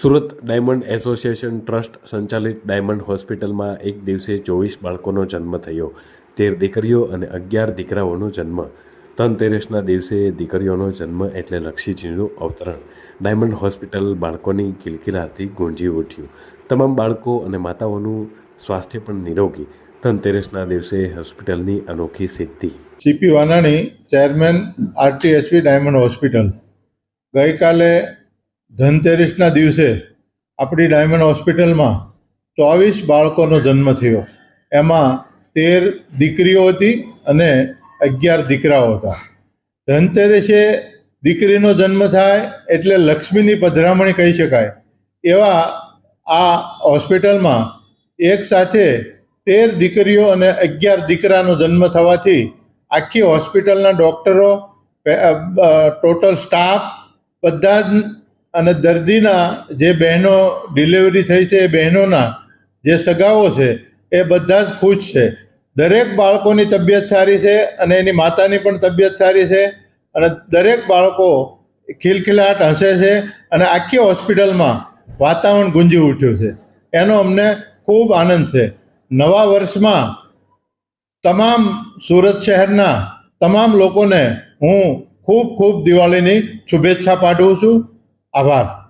Surat diamond association trust સંચાલિત diamond હોસ્પિટલમાં એક દિવસે ચોવીસ બાળકોનો જન્મ થયો. તેર દીકરીઓ અને અગિયાર દીકરાઓનો જન્મ. ધનતેરસના દિવસે દીકરીઓનો જન્મ એટલે લક્ષીજીનું અવતરણ. ડાયમંડ હોસ્પિટલ બાળકોની કિલકિલાથી ગુંજી ઉઠ્યું. તમામ બાળકો અને માતાઓનું સ્વાસ્થ્ય પણ નિરોગી. ધનતેરસના દિવસે હોસ્પિટલની અનોખી સિદ્ધિ. C P Vanani, chairman RTSP diamond hospital. ગઈકાલે ધનતેરસના દિવસે આપણી ડાયમંડ હોસ્પિટલમાં ચોવીસ બાળકોનો જન્મ થયો. એમાં તેર દીકરીઓ હતી અને અગિયાર દીકરાઓ હતા. ધનતેરસે દીકરીનો જન્મ થાય એટલે લક્ષ્મીની પધરામણી કહી શકાય. એવા આ હોસ્પિટલમાં એક સાથે તેર દીકરીઓ અને અગિયાર દીકરાનો જન્મ થવાથી આખી હોસ્પિટલના ડૉક્ટરો ટોટલ સ્ટાફ, બધા જ અને દર્દીના જે બહેનો ડિલિવરી થઈ છે, એ બહેનોના જે સગાઓ છે, એ બધા જ ખુશ છે. દરેક બાળકોની તબિયત સારી છે અને એની માતાની પણ તબિયત સારી છે અને દરેક બાળકો ખિલખિલાટ હસે છે અને આખી હોસ્પિટલમાં વાતાવરણ ગુંજી ઉઠ્યું છે. એનો અમને ખૂબ આનંદ છે. નવા વર્ષમાં તમામ સુરત શહેરના તમામ લોકોને હું ખૂબ ખૂબ દિવાળીની શુભેચ્છા પાઠવું છું. આભાર.